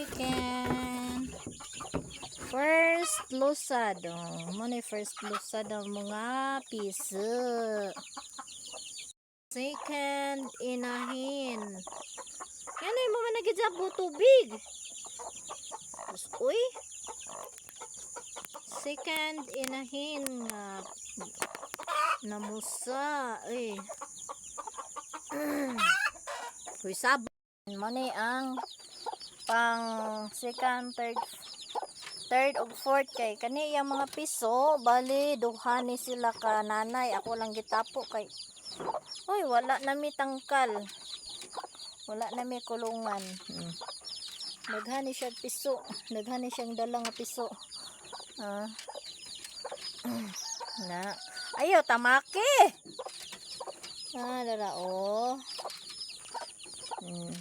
Chicken. First lusad. Oh, mo ni first lusad ang mga piso. Second inahin. Yan ay mo man nagijabo tubig. Uy. Second inahin nga namusa. Uy. Uy, sab. Mo ni ang pang second, third, third ug fourth kay kani yung mga piso bali duha ni sila ka nanay ako lang gitapo kay Uy, wala na mi tangkal. Wala na mi kulungan. Hmm. Daghani siya piso. Daghani siyang dala piso. Ah. Na. Ayo, tamaki. Ah, dara oh. Hmm.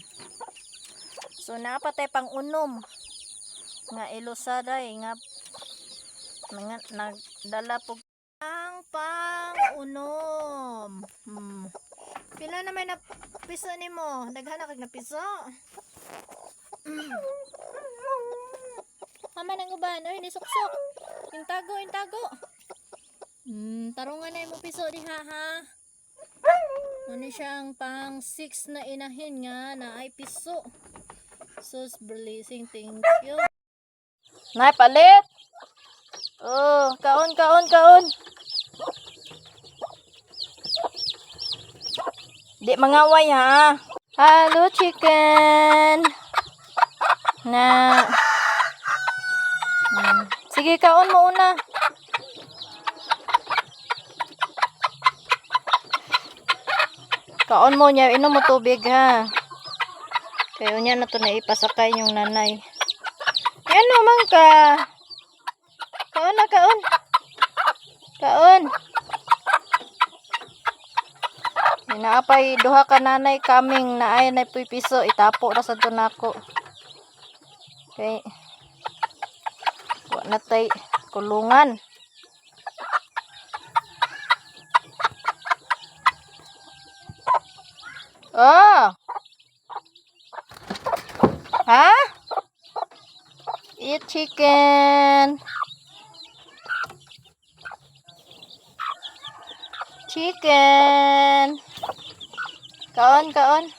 So napatay pang unom nga ilusaday nga nga nagdala po ang pang-unom. Hmm. Pila na may na piso ni mo? Daghan na kag na piso. Mama nang uban, oy ni suksok. Intago, intago. Hmm, tarungan na mo piso diha ha. Ano siyang pang 6 na inahin nga na ay piso. Sus blessing, thank you. Nay palit. Oh, kaon, kaon, kaon. Di mangaway ha. Hello, chicken. Na. Hmm. Sige, kaon mo una. Kaon mo niya, inom mo tubig ha. Kaya niya na to na ipasakay yung nanay. Yan naman ka. Kaon na, kaon. Kaon. Inaapay duha ka nanay kaming naay na puy piso itapo na sa tunako. Okay. Wa na tay kulungan. Oh. Ha? Eat chicken. Chicken. Kaon, kaon.